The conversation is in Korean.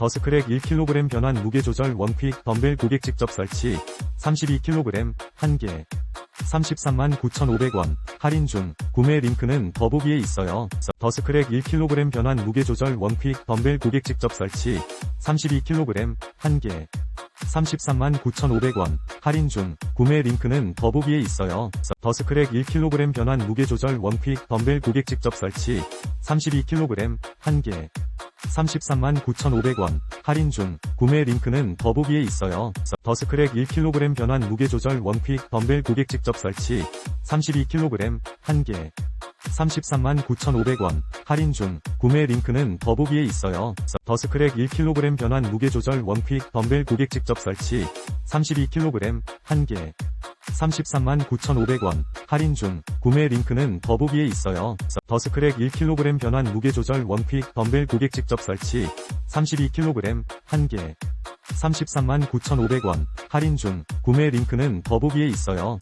더스크랙 1kg 변환 무게 조절 원픽 덤벨 고객 직접 설치. 32kg 1개. 33만 9,500원. 할인 중. 구매 링크는 더보기에 있어요. 더스크랙 1kg 변환 무게 조절 원픽 덤벨 고객 직접 설치. 32kg 1개. 33만 9,500원. 할인 중. 구매 링크는 더보기에 있어요. 더스크랙 1kg 변환 무게 조절 원픽 덤벨 고객 직접 설치. 32kg 1개 33만 9,500원. 할인 중. 구매 링크는 더보기에 있어요. 더스크랙 1kg 변환 무게 조절 원픽 덤벨 고객 직접 설치. 32kg 1개. 33만 9,500원. 할인 중. 구매 링크는 더보기에 있어요. 더스크랙 1kg 변환 무게 조절 원픽 덤벨 고객 직접 설치. 32kg 1개 33만 9,500원 할인 중 구매 링크는 더보기에 있어요. 더스크랙 1kg 변환 무게 조절 원픽 덤벨 고객 직접 설치 32kg 1개 33만 9,500원 할인 중 구매 링크는 더보기에 있어요.